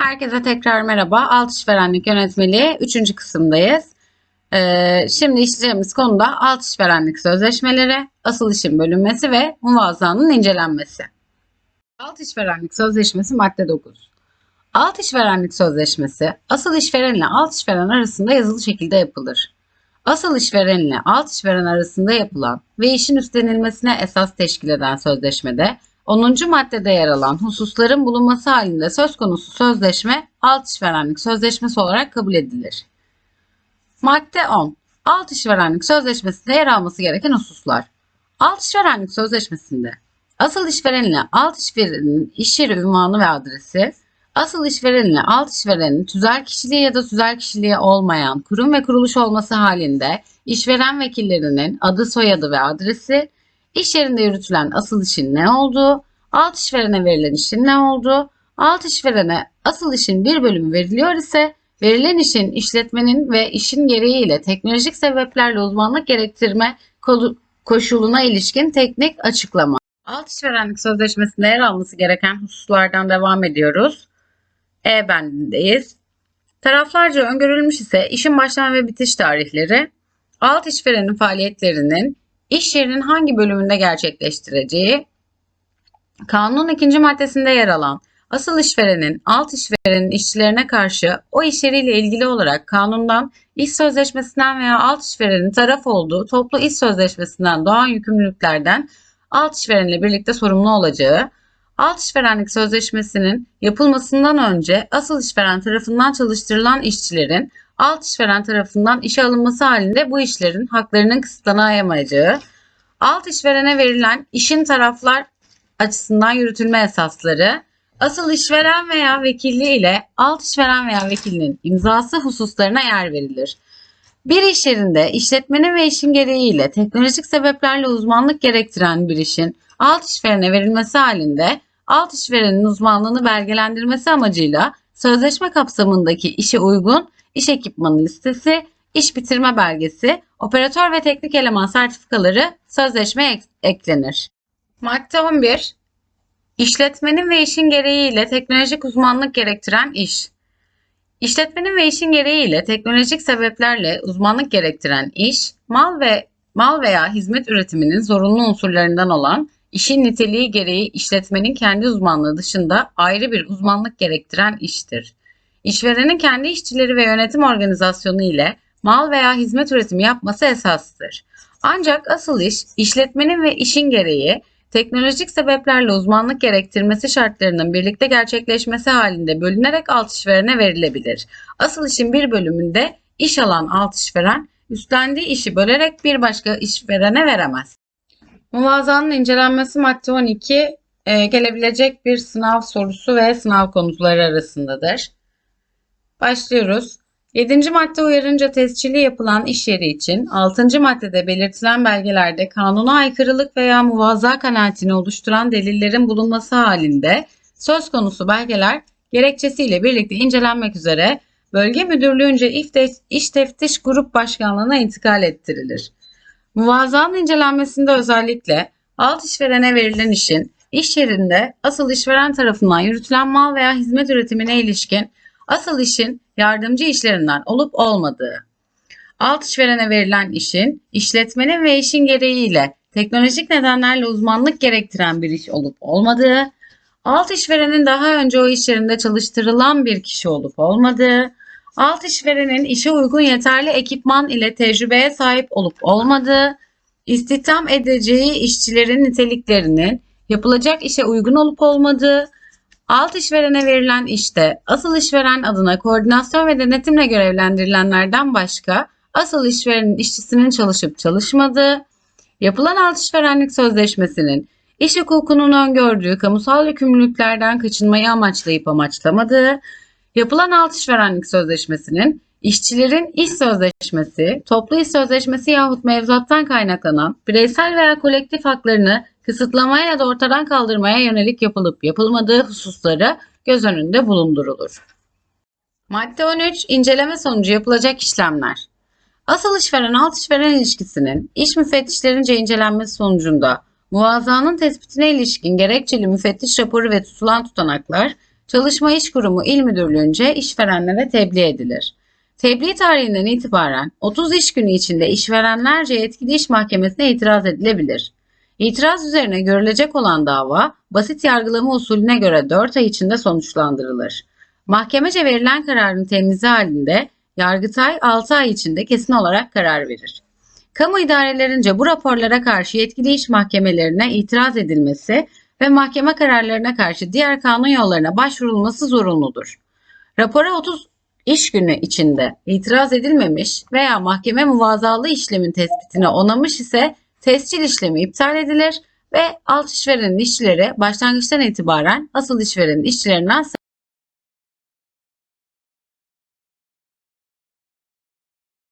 Herkese tekrar merhaba. Alt işverenlik yönetmeliği 3. kısımdayız. Ee, şimdi işleyeceğimiz konuda alt işverenlik sözleşmeleri, asıl işin bölünmesi ve muvazanın incelenmesi. Alt işverenlik sözleşmesi madde 9. Alt işverenlik sözleşmesi asıl işveren ile alt işveren arasında yazılı şekilde yapılır. Asıl işveren ile alt işveren arasında yapılan ve işin üstlenilmesine esas teşkil eden sözleşmede 10. maddede yer alan hususların bulunması halinde söz konusu sözleşme alt işverenlik sözleşmesi olarak kabul edilir. Madde 10. Alt işverenlik sözleşmesinde yer alması gereken hususlar. Alt işverenlik sözleşmesinde asıl işveren ile alt işverenin iş yeri ünvanı ve adresi, asıl işveren ile alt işverenin tüzel kişiliği ya da tüzel kişiliği olmayan kurum ve kuruluş olması halinde işveren vekillerinin adı, soyadı ve adresi, iş yerinde yürütülen asıl işin ne olduğu, alt işverene verilen işin ne olduğu, alt işverene asıl işin bir bölümü veriliyor ise verilen işin işletmenin ve işin gereğiyle teknolojik sebeplerle uzmanlık gerektirme koşuluna ilişkin teknik açıklama. Alt işverenlik sözleşmesinde yer alması gereken hususlardan devam ediyoruz. E bendindeyiz. Taraflarca öngörülmüş ise işin başlama ve bitiş tarihleri, alt işverenin faaliyetlerinin iş yerinin hangi bölümünde gerçekleştireceği, kanunun ikinci maddesinde yer alan asıl işverenin alt işverenin işçilerine karşı o iş yeriyle ilgili olarak kanundan, iş sözleşmesinden veya alt işverenin taraf olduğu toplu iş sözleşmesinden doğan yükümlülüklerden alt işverenle birlikte sorumlu olacağı, alt işverenlik sözleşmesinin yapılmasından önce asıl işveren tarafından çalıştırılan işçilerin alt işveren tarafından işe alınması halinde bu işlerin haklarının kısıtlanamayacağı, alt işverene verilen işin taraflar açısından yürütülme esasları, asıl işveren veya vekilliği ile alt işveren veya vekilinin imzası hususlarına yer verilir. Bir iş yerinde işletmenin ve işin gereğiyle teknolojik sebeplerle uzmanlık gerektiren bir işin alt işverene verilmesi halinde alt işverenin uzmanlığını belgelendirmesi amacıyla sözleşme kapsamındaki işe uygun iş ekipmanı listesi, iş bitirme belgesi, operatör ve teknik eleman sertifikaları sözleşmeye ek- eklenir. Madde 11. İşletmenin ve işin gereğiyle teknolojik uzmanlık gerektiren iş. İşletmenin ve işin gereğiyle teknolojik sebeplerle uzmanlık gerektiren iş, mal ve mal veya hizmet üretiminin zorunlu unsurlarından olan işin niteliği gereği işletmenin kendi uzmanlığı dışında ayrı bir uzmanlık gerektiren iştir. İşverenin kendi işçileri ve yönetim organizasyonu ile mal veya hizmet üretimi yapması esastır. Ancak asıl iş, işletmenin ve işin gereği teknolojik sebeplerle uzmanlık gerektirmesi şartlarının birlikte gerçekleşmesi halinde bölünerek alt işverene verilebilir. Asıl işin bir bölümünde iş alan alt işveren üstlendiği işi bölerek bir başka işverene veremez. Muvazanın incelenmesi madde 12 e, gelebilecek bir sınav sorusu ve sınav konuları arasındadır. Başlıyoruz. 7. madde uyarınca tescilli yapılan iş yeri için 6. maddede belirtilen belgelerde kanuna aykırılık veya muvaza kanaatini oluşturan delillerin bulunması halinde söz konusu belgeler gerekçesiyle birlikte incelenmek üzere bölge müdürlüğünce iş teftiş grup başkanlığına intikal ettirilir. Muvazanın incelenmesinde özellikle alt işverene verilen işin iş yerinde asıl işveren tarafından yürütülen mal veya hizmet üretimine ilişkin asıl işin yardımcı işlerinden olup olmadığı, alt işverene verilen işin işletmenin ve işin gereğiyle teknolojik nedenlerle uzmanlık gerektiren bir iş olup olmadığı, alt işverenin daha önce o iş yerinde çalıştırılan bir kişi olup olmadığı, alt işverenin işe uygun yeterli ekipman ile tecrübeye sahip olup olmadığı, istihdam edeceği işçilerin niteliklerinin yapılacak işe uygun olup olmadığı, Alt işverene verilen işte asıl işveren adına koordinasyon ve denetimle görevlendirilenlerden başka asıl işverenin işçisinin çalışıp çalışmadığı, yapılan alt işverenlik sözleşmesinin iş hukukunun öngördüğü kamusal yükümlülüklerden kaçınmayı amaçlayıp amaçlamadığı, yapılan alt işverenlik sözleşmesinin işçilerin iş sözleşmesi, toplu iş sözleşmesi yahut mevzuattan kaynaklanan bireysel veya kolektif haklarını kısıtlamaya ya da ortadan kaldırmaya yönelik yapılıp yapılmadığı hususları göz önünde bulundurulur. Madde 13. İnceleme sonucu yapılacak işlemler. Asıl işveren alt işveren ilişkisinin iş müfettişlerince incelenmesi sonucunda muvazanın tespitine ilişkin gerekçeli müfettiş raporu ve tutulan tutanaklar Çalışma İş Kurumu İl Müdürlüğü'nce işverenlere tebliğ edilir. Tebliğ tarihinden itibaren 30 iş günü içinde işverenlerce yetkili iş mahkemesine itiraz edilebilir. İtiraz üzerine görülecek olan dava basit yargılama usulüne göre 4 ay içinde sonuçlandırılır. Mahkemece verilen kararın temizi halinde Yargıtay 6 ay içinde kesin olarak karar verir. Kamu idarelerince bu raporlara karşı yetkili iş mahkemelerine itiraz edilmesi ve mahkeme kararlarına karşı diğer kanun yollarına başvurulması zorunludur. Rapora 30 iş günü içinde itiraz edilmemiş veya mahkeme muvazalı işlemin tespitine onamış ise tescil işlemi iptal edilir ve alt işverenin işçileri başlangıçtan itibaren asıl işverenin işçilerinden